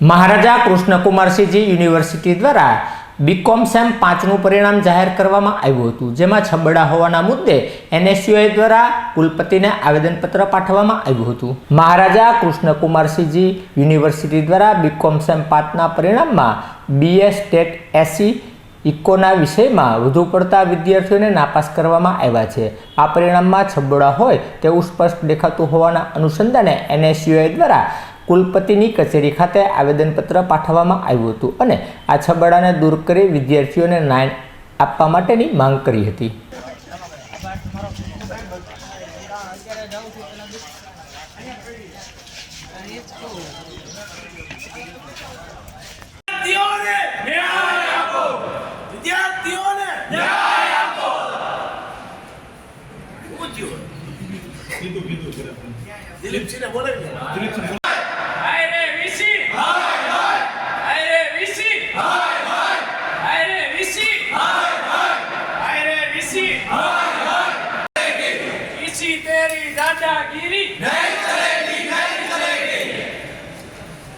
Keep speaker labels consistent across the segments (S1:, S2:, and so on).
S1: મહારાજા Krishnakumarsinhji university દ્વારા BCom sem પાંચનું પરિણામ જાહેર કરવામાં આવ્યું હતું, જેમાં છબડા હોવાના મુદ્દે એનએસયુઆઈ દ્વારા કુલપતિને આવેદનપત્ર પાઠવવામાં આવ્યું હતું. મહારાજા કૃષ્ણકુમારસિંહજી યુનિવર્સિટી દ્વારા બીકોમ સેમ પાંચના પરિણામમાં બીએ સ્ટેટ એસી ઇકોના વિષયમાં વધુ પડતા વિદ્યાર્થીઓને નાપાસ કરવામાં આવ્યા છે. આ પરિણામમાં છબડા હોય તેવું સ્પષ્ટ દેખાતું હોવાના અનુસંધાને એનએસયુઆઈ દ્વારા કુલપતિની કચેરી ખાતે આવેદનપત્ર પાઠવવામાં આવ્યું હતું અને આ છબડાને દૂર કરી વિદ્યાર્થીઓને ન્યાય આપવા માટેની માંગ કરી હતી.
S2: દિલીપસિંહ બોલાવી લો.
S3: હાય રે વીસી હાય હાય હાય રે વીસી હાય હાય હાય રે વીસી હાય હાય હાય રે વીસી હાય હાય વીસી તેરી દાદાગીરી. નહીં ચલેગી નહીં ચલેગી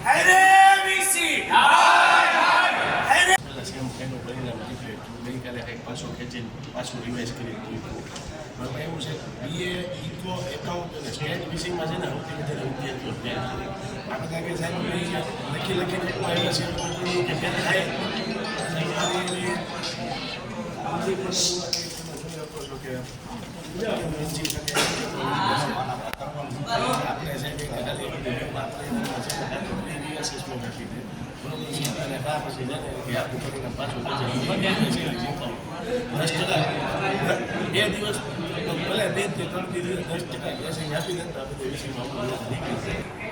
S2: અરે વીસી.
S4: એનું પરિણામ નીકળે ગઈકાલે કંઈક પાછું ખેંચીને પાછું રિવાઇઝ કરી દીધું બરાબર એવું છે બીએ ઇકો એકાઉન્ટ અને સ્ટેટ વિષયમાં છે ને સૌથી વધારે ફેલ છે આ બધા કે સાહેબ લખી લખીને એટલું છે કે થાય બે દિવસ ભલે બે ત્રણ દિવસ દસ ટકા બેસીને આપી દે તો આ બધું વિષયમાં આપણું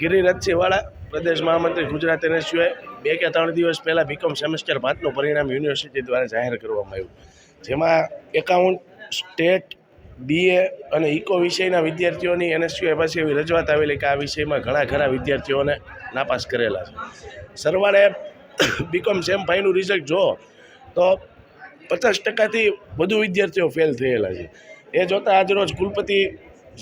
S4: ગિરિરાજસિંહવાળા, પ્રદેશ મહામંત્રી ગુજરાત એને સિવાય બે કે ત્રણ દિવસ પહેલાં બીકોમ સેમેસ્ટર પાંચનું પરિણામ યુનિવર્સિટી દ્વારા જાહેર કરવામાં આવ્યું. જેમાં એકાઉન્ટ સ્ટેટ બીએ અને ઇકો વિષયના વિદ્યાર્થીઓની એનએસયુએ પાસે એવી રજૂઆત આવેલી કે આ વિષયમાં ઘણા ખરા વિદ્યાર્થીઓને નાપાસ કરેલા છે. સરવાળે બીકોમ સેમ ફાઈનું રિઝલ્ટ જો તો પચાસ ટકાથી વધુ વિદ્યાર્થીઓ ફેલ થયેલા છે. એ જોતાં આજરોજ કુલપતિ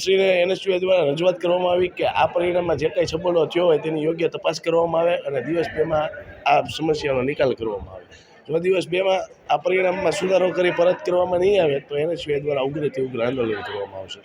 S4: શ્રીને એનએસયુઆઈ દ્વારા રજૂઆત કરવામાં આવી કે આ પરિણામમાં જે કાંઈ છબડો થયો હોય તેની યોગ્ય તપાસ કરવામાં આવે અને દિવસ બેમાં આ સમસ્યાનો નિકાલ કરવામાં આવે. જો દિવસ બેમાં આ પરિણામમાં સુધારો કરી પરત કરવામાં નહીં આવે, તો એનએસયુઆઈ દ્વારા ઉગ્રથી ઉગ્ર આંદોલન કરવામાં આવશે.